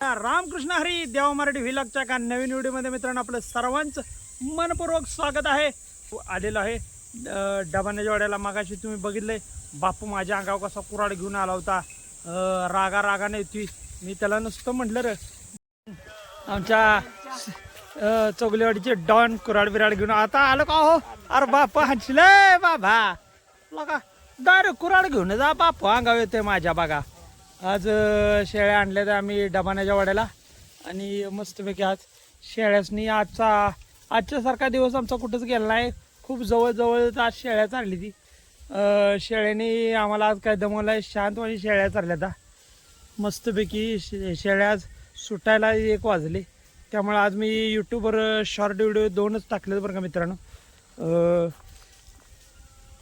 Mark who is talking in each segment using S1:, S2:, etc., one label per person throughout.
S1: रामकृष्ण हरी देवा मराठी व्हिलॉगच्या का नवीन व्हिडिओमध्ये मित्रांनो आपलं सर्वांचं मनपूर्वक स्वागत आहे. हो, आलेलो आहे. डबाने डबाण्याच्या वाड्याला मागाशी तुम्ही बघितलंय बापू माझ्या अंगावर कसा कुराड घेऊन आला होता. रागा रागाने होती मी त्याला नुसतं म्हटलं र आमच्या अं, चौगलेवाडीचे डॉन कुराड बिराड घेऊन आता आलं का हो? अरे बाप हंचले बाबा. लगा डायरेक्ट कुराड घेऊन जा बापू अंगावर येते माझ्या बघा. आज शेळ्या आणल्या तर आम्ही डबाण्याच्या वाड्याला. आणि मस्तपैकी आज शेळ्यासनी आजचा आजच्यासारखा दिवस आमचा कुठंच गेला नाही. खूप जवळजवळ आज शेळ्या चालली ती. शेळ्याने शेळ्यानी आम्हाला आज काय दमवलं आहे शांतवाणी शेळ्या चालल्या त्या मस्तपैकी शे शेळ्या आज सुटायला एक वाजले. त्यामुळे आज मी यूट्यूबवर शॉर्ट व्हिडिओ दोनच टाकले बरं का मित्रांनो.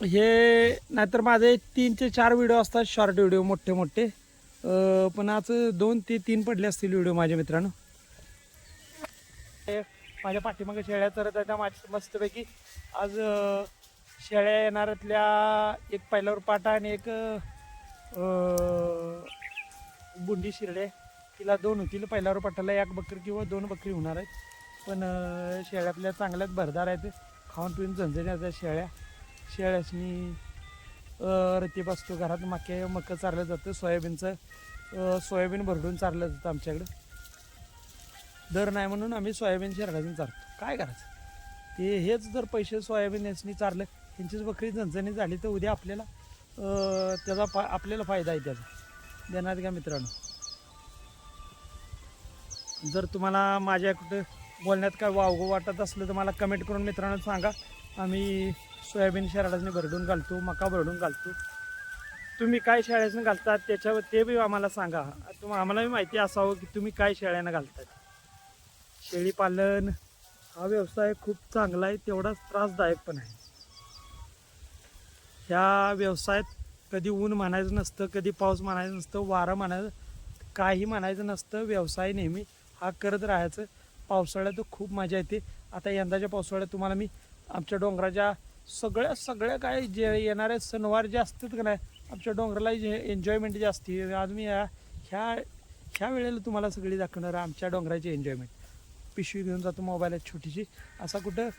S1: हे नाहीतर माझे तीन ते चार व्हिडिओ असतात शॉर्ट व्हिडिओ मोठे मोठे. पण आज दोन ते तीन पडले असतील व्हिडिओ माझ्या मित्रांनो. माझ्या पाठीमागे शेळ्या चरत आहेत. माझ्या मस्तपैकी आज शेळ्या येणाऱ्यातल्या एक पहिल्यावर पाटा आणि एक बुंडी शिरडे. तिला दोन होतील. पहिल्यावर पाटाला एक बकरी किंवा दोन बकरी होणार आहेत. पण शेळ्यातल्या चांगल्याच भरदार आहेत. खाऊन पिऊन झणझण्यात शेळ्या. शेळ्यासनी रती बसतो घरात मके मक्क चारलं जातं सोयाबीनचं सोयाबीन भरडून चारलं जातं आमच्याकडं. दर नाही म्हणून आम्ही सोयाबीन शेरडाजून चारतो. काय करायचं? ते हेच जर पैसे सोयाबीन यासनी चारलं त्यांचीच बकरी झणझणी झाली तर उद्या आपल्याला त्याचा फा आपल्याला फायदा आहे त्याचा. देणार का मित्रांनो? जर तुम्हाला माझ्या कुठं बोलण्यात काय वावगं वाटत असलं तर मला कमेंट करून मित्रांनो सांगा. आम्ही सोयाबीन शराडाने भरडून घालतो मका भरडून घालतो. तुम्ही काय शेळ्यानं घालतात त्याच्यावर ते बी आम्हाला सांगा. तुम आम्हालाही माहिती असावं की तुम्ही काय शेळ्यानं घालतात शेळी पालन हा व्यवसाय खूप चांगला आहे तेवढाच त्रासदायक पण आहे. ह्या व्यवसायात कधी ऊन म्हणायचं नसतं कधी पाऊस म्हणायचं नसतं वारं म्हणायचं काही म्हणायचं नसतं व्यवसाय नेहमी हा करत राहायचं. पावसाळ्यात खूप मजा येते. आता यंदाच्या पावसाळ्यात तुम्हाला मी आमच्या डोंगराच्या सगळ्या सगळ्या काय जे येणारे सणवार जे असतात का नाही आमच्या डोंगराला जे एन्जॉयमेंट जे असते आज मी या ह्या ह्या वेळेला तुम्हाला सगळी दाखवणार आमच्या डोंगराची एन्जॉयमेंट पिशवी घेऊन जातो मोबाईलात छोटीशी. असा कुठं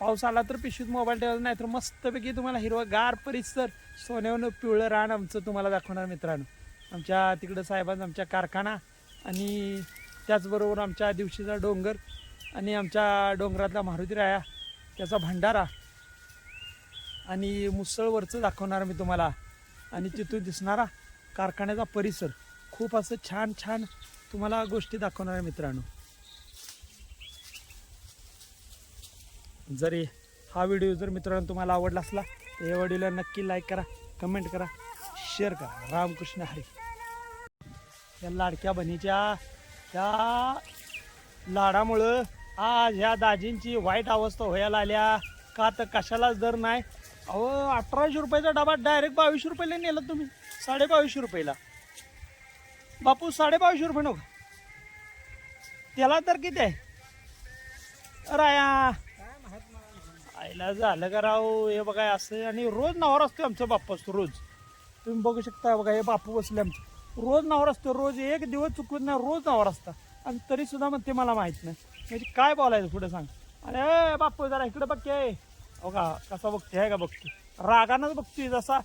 S1: पाऊस आला तर पिशवीत मोबाईल ठेवायला नाही तर मस्तपैकी तुम्हाला हिरवा गार परिसर सोन्यावनं पिवळं रान आमचं तुम्हाला दाखवणार मित्रांनो. आमच्या तिकडं साहेबांचा आमच्या कारखाना आणि त्याचबरोबर आमच्या दिवशीचा डोंगर आणि आमच्या डोंगरातला मारुती राया त्याचा भंडारा. आणि मुसळवरचं दाखवणार मी तुम्हाला. आणि तिथून दिसणारा कारखान्याचा परिसर. खूप असं छान छान तुम्हाला गोष्टी दाखवणार आहे मित्रांनो. जरी हा व्हिडिओ जर मित्रांनो तुम्हाला आवडला असला तर या व्हिडिओला नक्की लाईक करा कमेंट करा शेअर करा. रामकृष्ण हरी. या लाडक्या बहिणीच्या त्या लाडामुळं आज ह्या दाजींची वाईट अवस्था व्हायला आल्या. का तर कशालाच दर नाही अहो अठराशे रुपयाचा डबा डायरेक्ट बावीसशे रुपयाला नेला तुम्ही. साडेबावीसशे रुपयाला. बापू साडे बावीसशे रुपये नको. त्याला तर किती आहे? राया आईला झालं का राव? हे बघा असं आणि रोज नावावर असतो आमचं बाप्पा असतो रोज. तुम्ही बघू शकता बघा हे बापू बसले आमचं. रोज नावावर असतो रोज एक दिवस चुकवत नाही रोज नावावर असतं. आणि तरी सुद्धा मग ते मला माहीत नाही. म्हणजे काय बोलायचं पुढे सांग. अरे बापू जरा इकडे बघते हो का कसा बघते आहे का बघते रागानंच बघते जसा.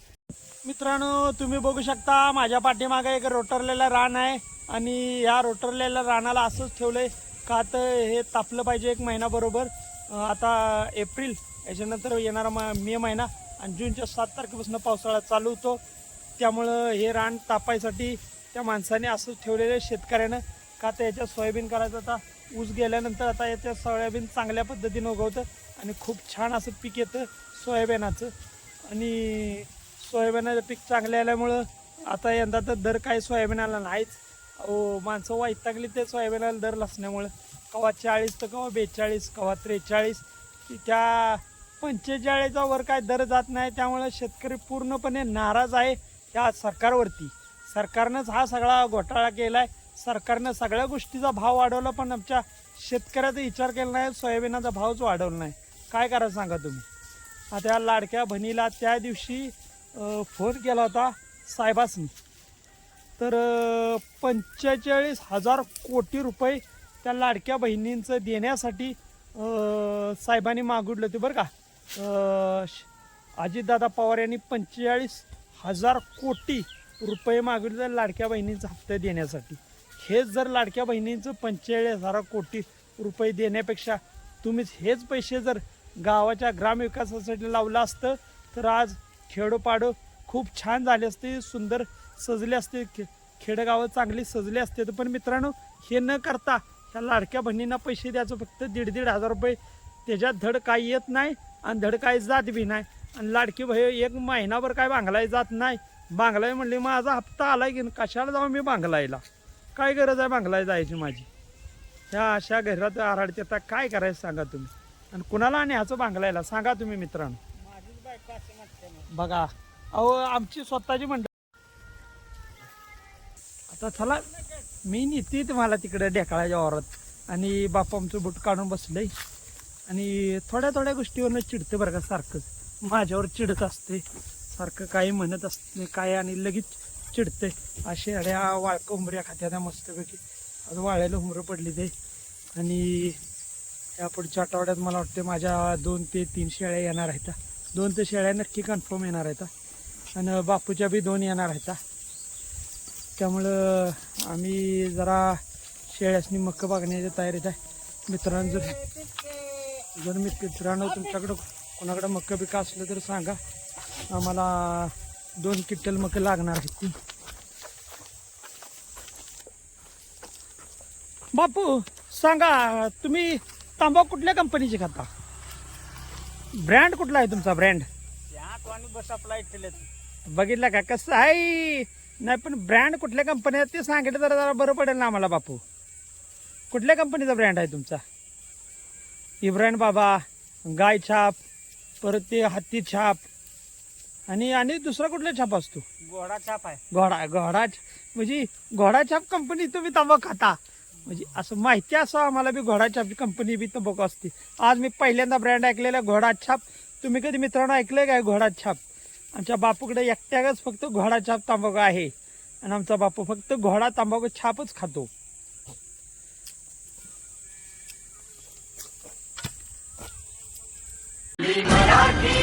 S1: मित्रांनो तुम्ही बघू शकता माझ्या पाठीमागे एक रोटरलेलं रान आहे आणि या रोटरलेल्या रानाला असंच ठेवलंय का तर हे तापलं पाहिजे एक महिना बरोबर. आता एप्रिल याच्यानंतर येणारा म मे महिना आणि जूनच्या सात तारखेपासून पावसाळा चालू होतो. त्यामुळं हे रान तापायसाठी त्या माणसाने असंच ठेवलेलं आहे शेतकऱ्यानं. का तर याच्यात सोयाबीन करायचं आता ऊस गेल्यानंतर आता याच्यात सोयाबीन चांगल्या पद्धतीनं उगवतं. आणि खूप छान असं पीक येतं सोयाबीनाचं. आणि सोयाबीनाचं पीक चांगलं आल्यामुळं आता यंदा तर दर काही सोयाबीनाला नाहीच. अहो माणसं वैतागली ते सोयाबीनाला दर नसल्यामुळं. कवा चाळीस तर कवा बेचाळीस कवा त्रेचाळीस. त्या पंचेचाळीसावर काय दर जात नाही त्यामुळे शेतकरी पूर्णपणे नाराज आहे या सरकारवरती. सरकारनंच हा सगळा घोटाळा केला आहे सरकारनं सगळ्या गोष्टीचा भाव वाढवला पण आमच्या शेतकऱ्याचा विचार केला नाही सोयाबीनाचा भावच वाढवला नाही. काय करायचं सांगा तुम्ही? आता या लाडक्या बहिणीला त्या दिवशी फोन केला होता साहेबासनी. तर पंचेचाळीस हजार कोटी रुपये त्या लाडक्या बहिणींचं देण्यासाठी साहेबांनी मागितलं होते बरं का. अजितदादा पवार यांनी पंचेचाळीस हजार कोटी रुपये मागितले लाडक्या बहिणींचा हप्ता देण्यासाठी. हेच जर लाडक्या बहिणींचं पंचेचाळीस हजार कोटी रुपये देण्यापेक्षा तुम्हीच हेच पैसे जर गावाच्या ग्रामविकासासाठी लावलं असतं. तर आज खेडोपाडो खूप छान झाले असते सुंदर सजले असते खे खेडेगावं चांगली सजली असते. तर पण मित्रांनो हे न करता ह्या लाडक्या बहिणींना पैसे द्यायचं फक्त दीड दीड हजार रुपये. त्याच्यात धड काही येत नाही आणि धड काही जात बी नाही. आणि लाडकी भाई एक महिनाभर काय बांगलाय जात नाही. बांगलाय म्हणली माझा हप्ता आला की कशाला जाऊ मी बांगलायला काय गरज आहे बांगलाय जायची माझी? ह्या अशा घरात आराडते आता काय करायचं सांगा तुम्ही? आणि कुणाला आणि ह्याचं बांगलायला सांगा तुम्ही मित्रांनो.
S2: माझीच बायको म्हणते ना.
S1: बघा अहो आमची स्वतःची मंडळ. आता चला मी नेते तुम्हाला तिकडे ढेकाळाच्या वावरात आणि बापू आमचं बुट काढून बसलंय. आणि थोड्या थोड्या गोष्टीवरनं चिडते बरं का सारखंच माझ्यावर चिडत असते. सारखं काही म्हणत असते काय आणि लगेच चिडते. असे अड्या वाळक उमऱ्या खात्या त्या मस्तपैकी. आज वाळ्याला उमरं पडली ते. आणि या पुढच्या आठवड्यात मला वाटते माझ्या दोन ते तीन शेळ्या येणार आहेत. दोन ते शेळ्या नक्की कन्फर्म येणार आहेत. आणि बापूच्या बी दोन येणार आहेत. त्यामुळं आम्ही जरा शेळ्यासनी मक्क बघण्याच्या तयारीत आहे. मित्रांनो जर जर मी मित्रांनो तुमच्याकडं कोणाकडं मक्क बिक असलं तर सांगा. आम्हाला दोन किट्टल मक्क लागणार आहेत. ती बापू सांगा तुम्ही तांबा कुठल्या कंपनीची खाता? ब्रँड कुठला आहे तुमचा ब्रँड बघितलं का? कसं आहे? नाही पण ब्रँड कुठल्या कंपनी आहे ते सांगितलं तर जरा बरं पडेल ना आम्हाला बापू. कुठल्या कंपनीचा ब्रँड आहे तुमचा? इब्राहिम बाबा गाय छाप परत ते हत्ती छाप आणि आणि दुसरा कुठला छाप असतो?
S2: गोडा छाप आहे.
S1: घोडा घोडा म्हणजे घोडा छाप कंपनी तुम्ही तंबाखू खाता. म्हणजे असं माहिती असं आम्हाला बी घोडाछापची कंपनी बी तंबाखू असते. आज मी पहिल्यांदा ब्रँड ऐकलेला घोडा छाप. तुम्ही कधी मित्रांनो ऐकलं काय घोडा छाप? आमच्या बापूकडे एकट्यागच फक्त घोडा छाप तांबाखू आहे. आणि आमचा बापू फक्त घोडा तांबाखू छापच खातो.
S3: मराठी